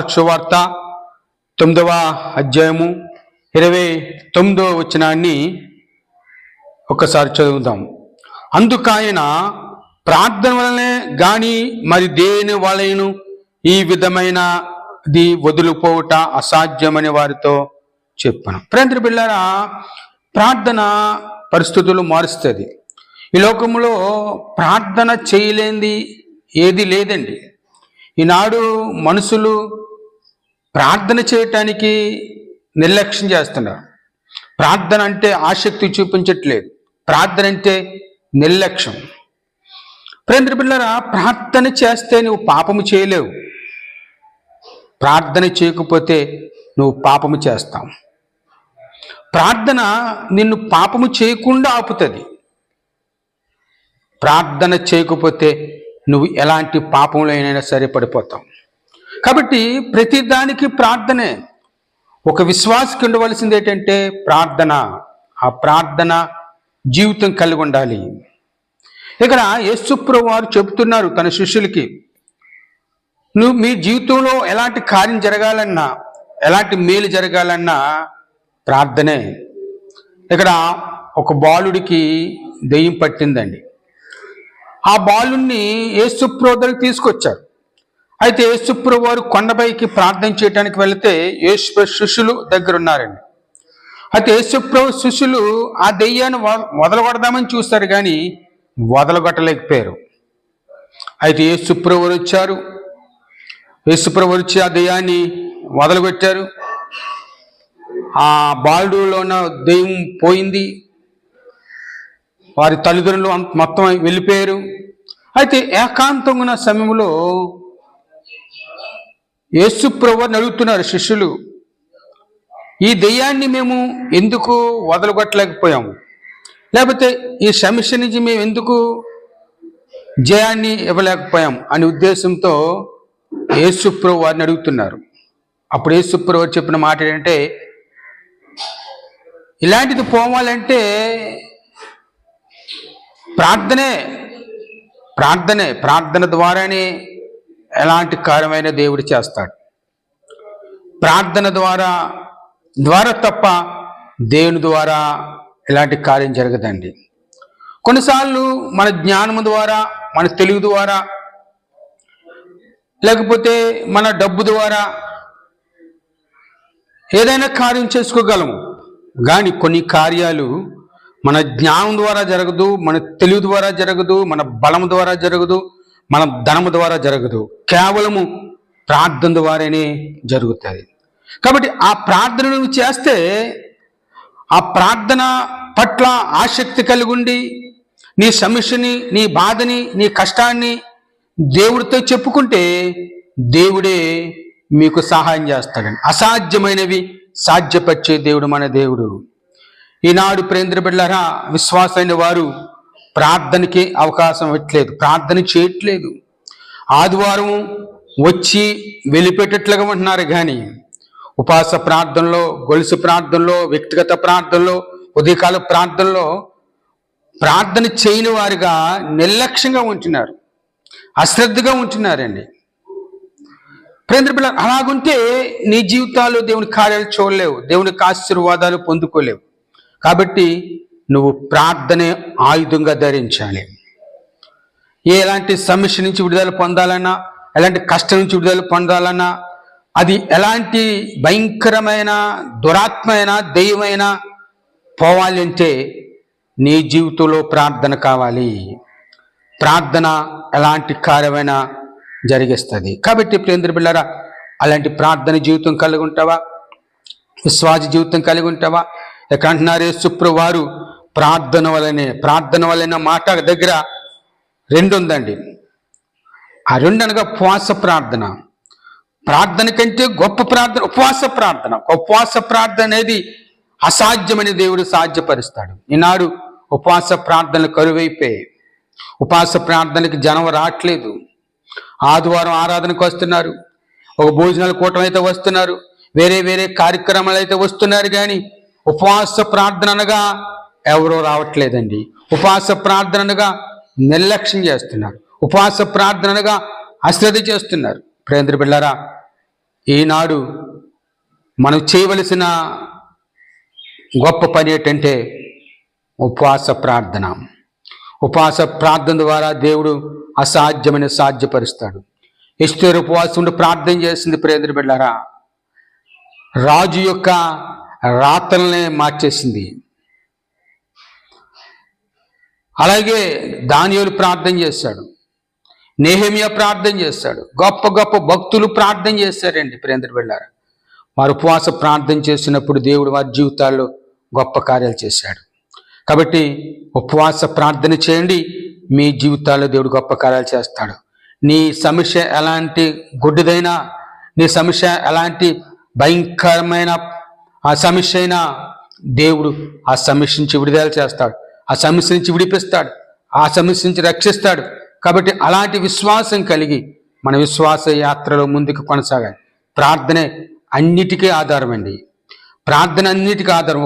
వార్త తొమ్మిదవ అధ్యాయము ఇరవై తొమ్మిదవ వచనాన్ని ఒకసారి చదువుదాం. అందుకు ఆయన ప్రార్థన వలనే గాని మరి దేని వలయను ఈ విధమైనది వదిలిపోవుట అసాధ్యమని వారితో చెప్పాను. ప్రేంద్ర బిళ్ళారా ప్రార్థన పరిస్థితులు మారుస్తుంది. ఈ లోకంలో ప్రార్థన చేయలేంది ఏది లేదండి. ఈనాడు మనుషులు ప్రార్థన చేయటానికి నిర్లక్ష్యం చేస్తున్నారు. ప్రార్థన అంటే ఆసక్తి చూపించట్లేదు. ప్రార్థన అంటే నిర్లక్ష్యం. ప్రేంద్ర పిల్లరా ప్రార్థన చేస్తే నువ్వు పాపము చేయలేవు. ప్రార్థన చేయకపోతే నువ్వు పాపము చేస్తావు. ప్రార్థన నిన్ను పాపము చేయకుండా ఆపుతుంది. ప్రార్థన చేయకపోతే నువ్వు ఎలాంటి పాపంలో అయినా సరే పడిపోతావు. కాబట్టి ప్రతిదానికి ప్రార్థనే. ఒక విశ్వాసకి ఉండవలసింది ఏంటంటే ప్రార్థన. ఆ ప్రార్థన జీవితం కలిగి ఉండాలి. ఇక్కడ యేసుప్రభు వారు చెబుతున్నారు తన శిష్యులకి నువ్వు మీ జీవితంలో ఎలాంటి కార్యం జరగాలన్నా ఎలాంటి మేలు జరగాలన్నా ప్రార్థనే. ఇక్కడ ఒక బాలుడికి దెయ్యం పట్టిందండి. ఆ బాలుని యేసుప్రభు దగ్గరికి తీసుకొచ్చారు అయితే యేసుప్రభు వారు కొండపైకి ప్రార్థన చేయడానికి వెళితే యేసు శిష్యులు దగ్గర ఉన్నారండి అయితే యేసుప్రభు శిష్యులు ఆ దెయ్యాన్ని వదలగొడదామని చూస్తారు కానీ వదలగొట్టలేకపోయారు. అయితే యేసుప్రభు వారు వచ్చారు. యేసుప్రభు వారు వచ్చి ఆ దెయ్యాన్ని వదలగొట్టారు. ఆ బాలుడులో ఉన్న దెయ్యం పోయింది. వారి తల్లిదండ్రులు మొత్తం వెళ్ళిపోయారు. అయితే ఏకాంతంగా ఉన్న సమయంలో యేసు ప్రభుని అడుగుతున్నారు శిష్యులు. ఈ దెయ్యాన్ని మేము ఎందుకు వదలగొట్టలేకపోయాము? లేకపోతే ఈ సమస్య నుంచి మేము ఎందుకు జయాన్ని ఇవ్వలేకపోయాం అనే ఉద్దేశంతో యేసుప్రభు వారిని అడుగుతున్నారు. అప్పుడు యేసుప్రభు వారు చెప్పిన మాట ఏంటంటే ఇలాంటిది పోవాలంటే ప్రార్థనే ప్రార్థనే ప్రార్థన ద్వారానే ఎలాంటి కార్యమైన దేవుడు చేస్తాడు. ప్రార్థన ద్వారా ద్వారా తప్ప దేవుని ద్వారా ఎలాంటి కార్యం జరగదండి. కొన్నిసార్లు మన జ్ఞానము ద్వారా మన తెలుగు ద్వారా లేకపోతే మన డబ్బు ద్వారా ఏదైనా కార్యం చేసుకోగలము. కానీ కొన్ని కార్యాలు మన జ్ఞానం ద్వారా జరగదు మన తెలివి ద్వారా జరగదు మన బలం ద్వారా జరగదు మన ధనము ద్వారా జరగదు. కేవలము ప్రార్థన ద్వారానే జరుగుతుంది కాబట్టి ఆ ప్రార్థన నువ్వు చేస్తే ఆ ప్రార్థన పట్ల ఆసక్తి కలిగి ఉండి నీ సమస్యని నీ బాధని నీ కష్టాన్ని దేవుడితో చెప్పుకుంటే దేవుడే మీకు సహాయం చేస్తాడండి. అసాధ్యమైనవి సాధ్యపరిచే దేవుడు మన దేవుడు. ఈనాడు ప్రేంద్ర బిడ్డలారా విశ్వాసైన వారు ప్రార్థనకి అవకాశం ఇవ్వట్లేదు ప్రార్థన చేయట్లేదు. ఆదివారం వచ్చి వెళ్ళిపెట్టట్లుగా ఉంటున్నారు కానీ ఉపాస ప్రార్థనలో గొలుసు ప్రార్థనలో వ్యక్తిగత ప్రార్థనలో ఉదయకాల ప్రార్థనలో ప్రార్థన చేయని వారిగా నిర్లక్ష్యంగా ఉంటున్నారు అశ్రద్ధగా ఉంటున్నారండి. ప్రేంద్ర పిల్ల అలాగుంటే నీ జీవితాలు దేవుని కార్యాలు చూడలేవు దేవునికి ఆశీర్వాదాలు పొందుకోలేవు. కాబట్టి నువ్వు ప్రార్థనే ఆయుధంగా ధరించాలి. ఏ ఎలాంటి సమస్య నుంచి విడుదల పొందాలన్నా ఎలాంటి కష్టం నుంచి విడుదల పొందాలన్నా అది ఎలాంటి భయంకరమైన దురాత్మైన దైవమైన పోవాలి అంటే నీ జీవితంలో ప్రార్థన కావాలి. ప్రార్థన ఎలాంటి కార్యమైన జరిగిస్తుంది. కాబట్టి ప్రేంద్ర పిల్లరా అలాంటి ప్రార్థన జీవితం కలిగి ఉంటావా? విశ్వాస జీవితం కలిగి ఉంటావా? ఇక అంటున్నారు యేసుప్రు వారు ప్రార్థన వలనే ప్రార్థన వలన మాట దగ్గర రెండు ఉందండి ఆ రెండు అనగా ఉపవాస ప్రార్థన. ప్రార్థన కంటే గొప్ప ప్రార్థన ఉపవాస ప్రార్థన. ఉపవాస ప్రార్థన అనేది అసాధ్యమని దేవుడు సాధ్యపరుస్తాడు. ఈనాడు ఉపవాస ప్రార్థనలు కరువైపోయాయి. ఉపవాస ప్రార్థనకి జనం రావట్లేదు ఆదివారం ఆరాధనకు వస్తున్నారు. ఒక భోజనాల కూటమైతే అయితే వస్తున్నారు. వేరే వేరే కార్యక్రమాలు అయితే వస్తున్నారు కానీ ఉపవాస ప్రార్థన అనగా ఎవరో రావట్లేదండి. ఉపవాస ప్రార్థన అనగా నిర్లక్ష్యం చేస్తున్నారు. ఉపవాస ప్రార్థన అనగా అశ్రద్ధ చేస్తున్నారు. ప్రేంద్ర బిళ్ళారా ఈనాడు మనం చేయవలసిన గొప్ప పని ఏంటంటే ఉపవాస ప్రార్థన. ఉపవాస ప్రార్థన ద్వారా దేవుడు అసాధ్యమైన సాధ్యపరుస్తాడు. ఎస్తేరు ఉపవాసం ఉండి ప్రార్థన చేసింది ప్రేంద్ర బిళ్ళారా రాజు యొక్క రాతల్నే మార్చేసింది. అలాగే దానియులు ప్రార్థన చేశాడు. నేహమియా ప్రార్థన చేశాడు. గొప్ప గొప్ప భక్తులు ప్రార్థన చేశారండి ప్రేంద్ర వెళ్ళారు వారు ఉపవాస ప్రార్థన చేసినప్పుడు దేవుడు వారి జీవితాల్లో గొప్ప కార్యాలు చేశాడు. కాబట్టి ఉపవాస ప్రార్థన చేయండి. మీ జీవితాల్లో దేవుడు గొప్ప కార్యాలు చేస్తాడు. నీ సమస్య ఎలాంటి గుడ్డిదైనా నీ సమస్య ఎలాంటి భయంకరమైన ఆ సమస్య అయినా దేవుడు ఆ సమస్య నుంచి విడుదల చేస్తాడు. ఆ సమస్య నుంచి విడిపిస్తాడు. ఆ సమస్య నుంచి రక్షిస్తాడు. కాబట్టి అలాంటి విశ్వాసం కలిగి మన విశ్వాస యాత్రలో ముందుకు కొనసాగాలి. ప్రార్థనే అన్నిటికీ ఆధారం అండి ప్రార్థన అన్నిటికీ ఆధారం.